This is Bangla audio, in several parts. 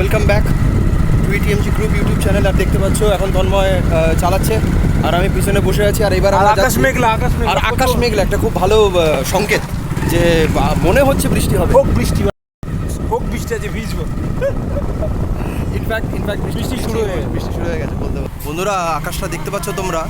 Welcome back to ITMG group YouTube channel আর দেখতে পাচ্ছ এখন তন্ময় চালাচ্ছে। আর আমি পিছনে বসে আছি আর এবার আর আকাশ মেঘলা আকাশ আর আকাশ মেঘলা একটা খুব ভালো সংকেত যে মনে হচ্ছে বৃষ্টি হবে। হোক বৃষ্টি হোক বৃষ্টি আছে ভিজবো। ইনফ্যাক্ট ইনফ্যাক্ট বৃষ্টি শুরু হয়ে। বৃষ্টি শুরু হয়ে গেছে বলতে বন্ধুরা আকাশটা দেখতে পাচ্ছ তোমরা।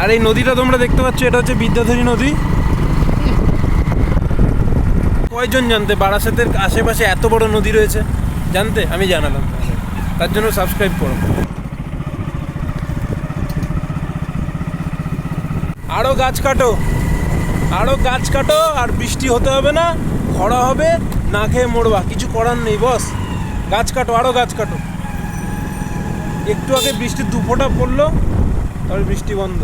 আর এই নদীটা তোমরা দেখতে পাচ্ছ, এটা হচ্ছে বিদ্যাধরী নদী। কয়জন জানতে? বারাসাতের আশেপাশে এত বড় নদী রয়েছে? জানতে? আমি জানালাম তার জন্য সাবস্ক্রাইব করো। আরও গাছ কাটো। আরও গাছ কাটো, আর বৃষ্টি হতে হবে না, খরা হবে, না খেয়ে মরবা। কিছু করার নেই, বস। গাছ কাটো আরও গাছ কাটো। একটু আগে বৃষ্টির দুফোঁটা পড়ল। তারপরে বৃষ্টি বন্ধ।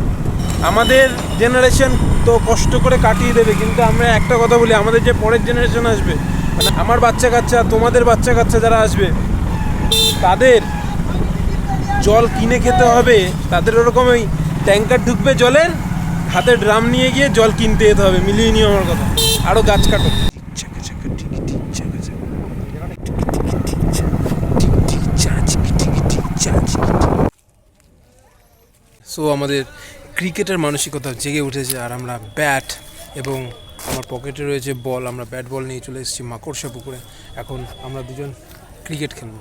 আমাদের জেনারেশন তো কষ্ট করে কাটিয়ে দেবে, কিন্তু আমরা একটা কথা বলি, আমাদের যে পরের জেনারেশন আসবে মানে আমার বাচ্চা কাচ্চা, তোমাদের বাচ্চা কাচ্চা যারা আসবে, তাদের জল কিনে খেতে হবে, তাদের ওরকম ওই ট্যাঙ্কার ঢুকবে জলের, হাতে ড্রাম নিয়ে গিয়ে জল কিনতে যেতে হবে, মিলিয়ে নিও আমার কথা। আরও গাছ কাটো। সো আমাদের ক্রিকেটের মানসিকতা জেগে উঠেছে আর আমরা ব্যাট এবং আমার পকেটে রয়েছে বল আমরা ব্যাট বল নিয়ে চলে এসেছি মাকড়সা পুকুরে। এখন আমরা দুজন ক্রিকেট খেলব।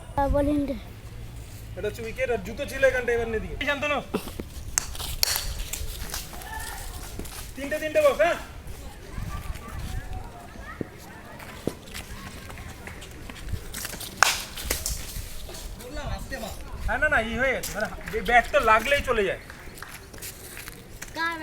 এটা হচ্ছে উইকেট আর জুতো ছিল এখানটা এবার তিনটে তিনটে বস হ্যাঁ? না না ই হয়ে গেছে। মানে এই ব্যাটটা লাগলেই চলে যায়।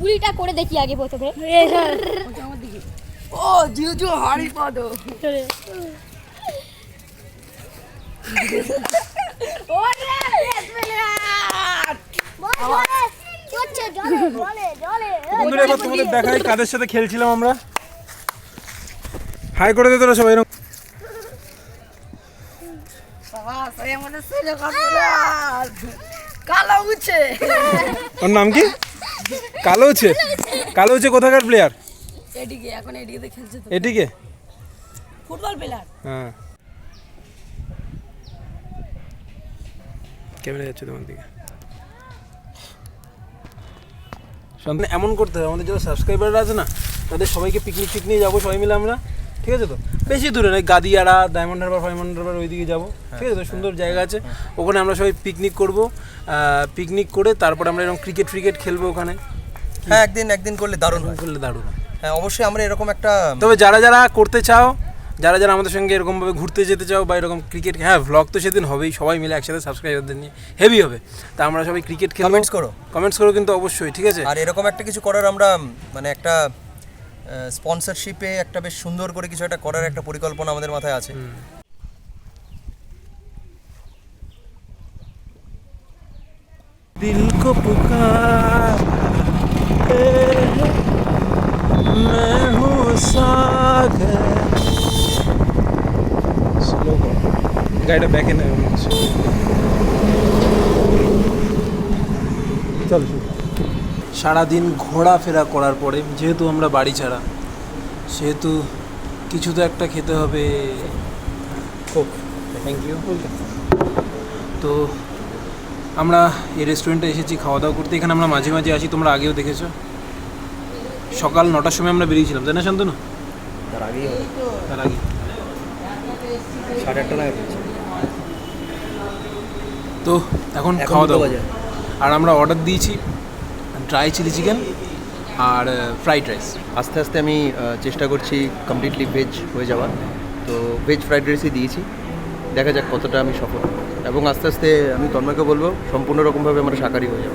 গুলিটা করে দেখি আগে প্রথমে। ও জিজু হাড়ি পদ। বন্ধুরা এবার তোমাদের দেখাই কাদের সাথে খেলছিলাম আমরা। হাই করে দে তোরা সবাই এরকম। কালো উঠছে ওর নাম কি? কালো হচ্ছে। কালো হচ্ছে কোথাকার প্লেয়ার এদিকে এখন এদিকে খেলছে তো। এটিকে ফুটবল প্লেয়ার হ্যাঁ। ক্যামেরা যাচ্ছে তোমার দিকে। সামনে এমন করতে হবে আমাদের যারা সাবস্ক্রাইবাররা আছে না তাদের সবাইকে পিকনিক টিক নিয়ে যাব সবাই মিলে আমরা। ঠিক আছে তো? বেশি দূরে নয় Gadiara Diamond Harbour Diamond Harbour ওইদিকে যাব। ঠিক আছে তো সুন্দর জায়গা আছে। ওখানে আমরা সবাই পিকনিক করব। পিকনিক করে তারপরে আমরা এরকম ক্রিকেট ফ্রিকেট খেলব ওখানে। হ্যাঁ একদিন একদিন করলে দারুণ হয়। করলে দারুণ হয়। হ্যাঁ অবশ্যই আমরা এরকম একটা তবে যারা যারা করতে চাও যারা যারা আমাদের সঙ্গে এরকমভাবে ঘুরতে যেতে চাও বা এরকম ক্রিকেট হ্যাঁ ভ্লগ তো সেদিন হবেই সবাই মিলে একসাথে সাবস্ক্রাইবারদের নিয়ে হেভি হবে। তা আমরা সবাই ক্রিকেট খেলব। কমেন্টস করো। কমেন্টস করো কিন্তু অবশ্যই ঠিক আছে? আর এরকম একটা কিছু করার আমরা মানে একটা স্পন্সরশিপে একটা বেশ সুন্দর করে কিছু একটা করার একটা পরিকল্পনা আমাদের মাথায় আছে दिल को पुकार मैं हूँ सागर স্লো গাড়িটা ব্যাকে নেবে মনে হচ্ছে চল সারাদিন ঘোরাফেরা করার পরে যেহেতু আমরা বাড়ি ছাড়া সেহেতু কিছু তো একটা খেতে হবে। থ্যাংক ইউ তো আমরা এই রেস্টুরেন্টে এসেছি খাওয়া দাওয়া করতে। এখানে আমরা মাঝে মাঝে আসি তোমরা আগেও দেখেছ। সকাল নটার সময় আমরা বেরিয়েছিলাম তাই না শান্তনু? তার আগেই তার আগে সাড়ে আটটা লাগে তো এখন খাওয়া দাওয়া। আর আমরা অর্ডার দিয়েছি। ড্রাই চিলি চিকেন আর ফ্রাইড রাইস আস্তে আস্তে আমি চেষ্টা করছি কমপ্লিটলি ভেজ হয়ে যাওয়ার। তো ভেজ ফ্রাইড রাইসই দিয়েছি। দেখা যাক কতটা আমি সফল। এবং আস্তে আস্তে আমি তন্ময়কে বলব, সম্পূর্ণ রকমভাবে আমার শাকারি হয়ে যাব।